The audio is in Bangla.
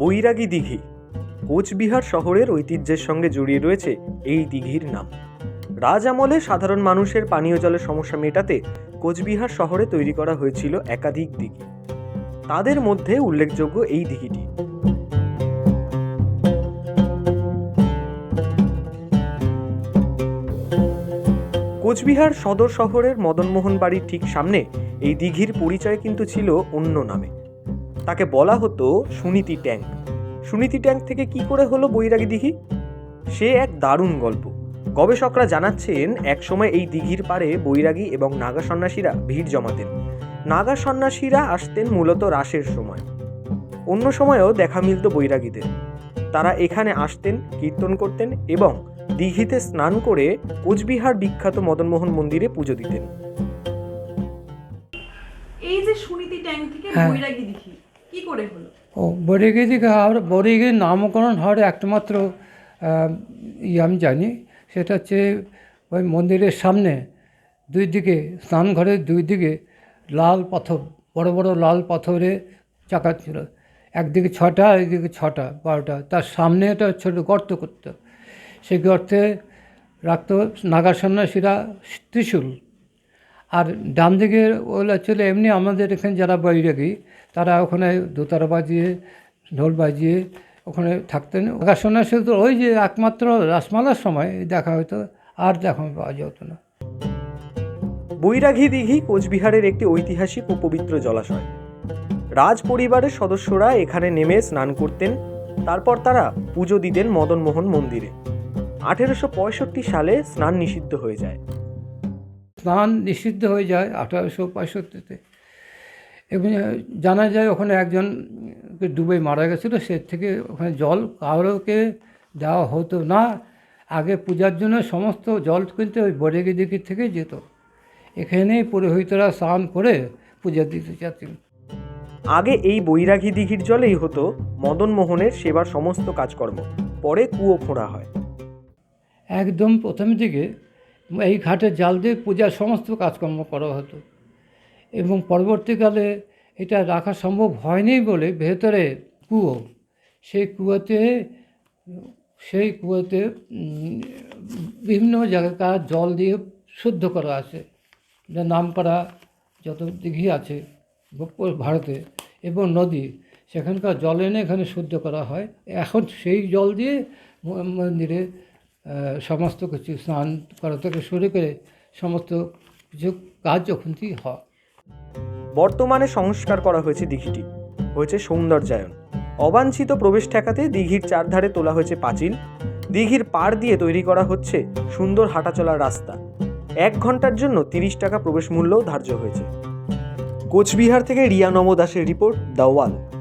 বৈরাগী দিঘি। কোচবিহার শহরের ঐতিহ্যের সঙ্গে জড়িয়ে রয়েছে এই দিঘির নাম। রাজ আমলে সাধারণ মানুষের পানীয় জলের সমস্যা মেটাতে কোচবিহার শহরে তৈরি করা হয়েছিল একাধিক দিঘি। তাদের মধ্যে উল্লেখযোগ্য এই দিঘিটি। কোচবিহার সদর শহরের মদনমোহন বাড়ির ঠিক সামনে এই দিঘির পরিচয় কিন্তু ছিল অন্য নামে। তাকে বলা হতো সুনীতি ট্যাঙ্ক। সুনীতি ট্যাঙ্ক থেকে কি করে হলো বৈরাগী দিঘি? সে এক দারুণ গল্প। গবেষকরা জানাচ্ছেন একসময় এই দিঘির পাড়ে বৈরাগী এবং নাগা সন্ন্যাসীরা ভিড় জমাতেন। নাগা সন্ন্যাসীরা আসতেন মূলত রাসের সময়। অন্য সময়েও দেখা মিলত বৈরাগীদের। তারা এখানে আসতেন কীর্তন করতেন এবং দিঘিতে স্নান করে কোচবিহার বিখ্যাত মদনমোহন মন্দিরে পুজো দিতেন। এই যে সুনীতি ট্যাঙ্ক থেকে হ্যাঁ। বৈরাগী দিঘি কি করে হলো? ও আমরা নামকরণ হওয়ার একমাত্র ইয়ে আমি জানি, সেটা হচ্ছে ওই মন্দিরের সামনে, দুই দিকে, স্নানঘরের দুই দিকে লাল পাথর, বড় বড় লাল পাথরে চাকা ছিল। একদিকে ছটা একদিকে ছটা, বারোটা। তার সামনে একটা ছোটো গর্ত করতো। সেই গর্তে রাখতো নাগা সন্ন্যাসীরা ত্রিশূল। আর ডান দিকে ওগুলো ছিল এমনি আমাদের এখানে যারা বৈরাগী, তারা ওখানে দোতারা বাজিয়ে, ঢোল বাজিয়ে ওখানে থাকতেন। সন্ন্যাসী তো ওই যে একমাত্র রাসমালার সময় দেখা হতো, আর দেখা পাওয়া যেত না। বৈরাগী দিঘি কোচবিহারের একটি ঐতিহাসিক ও পবিত্র জলাশয়। রাজ পরিবারের সদস্যরা এখানে নেমে স্নান করতেন, তারপর তারা পুজো দিতেন মদনমোহন মন্দিরে। আঠেরোশো পঁয়ষট্টি সালে স্নান নিষিদ্ধ হয়ে যায়। স্নান নিষিদ্ধ হয়ে যায় আঠারোশো পঁয়ষট্টিতে। এবং জানা যায় ওখানে একজন ডুবে মারা গেছিল সে থেকে ওখানে জল কারোকে দেওয়া হতো না। আগে পূজার জন্য সমস্ত জল কিন্তু ওই বরেগি দিকে থেকে যেত। এখানেই পুরোহিতরা স্নান করে পূজা দিতে চাচ্ছেন আগে এই বৈরাগী দিঘির জলেই হতো মদনমোহনের সেবার সমস্ত কাজকর্ম। পরে কুয়ো খোঁড়া হয়। একদম প্রথম দিকে এই ঘাটের জাল দিয়ে পূজার সমস্ত কাজকর্ম করা হতো। এবং পরবর্তীকালে এটা রাখা সম্ভব হয়নি বলে ভেতরে কুয়ো, সেই কুয়োতে সেই কুয়োতে বিভিন্ন জায়গাকার জল দিয়ে শুদ্ধ করা আছে। যা নামপাড়া যত দিঘি আছে ভারতে, এবং নদী, সেখানকার জল এনে এখানে শুদ্ধ করা হয়। এখন সেই জল দিয়ে মন্দিরে সমস্ত কিছু স্নান করা থেকে শুরু করে সমস্ত কিছু কাজ যখন হয় বর্তমানে সংস্কার করা হয়েছে দিঘিটি। হয়েছে সৌন্দর্যায়ন। অবাঞ্ছিত প্রবেশ ঠেকাতে দিঘির চারধারে তোলা হয়েছে পাঁচিল। দিঘির পাড় দিয়ে তৈরি করা হচ্ছে সুন্দর হাঁটাচলার রাস্তা। এক ঘণ্টার জন্য তিরিশ টাকা প্রবেশ মূল্যও ধার্য হয়েছে। কোচবিহার থেকে রিয়া নম দাসের রিপোর্ট দ্য ওয়াল।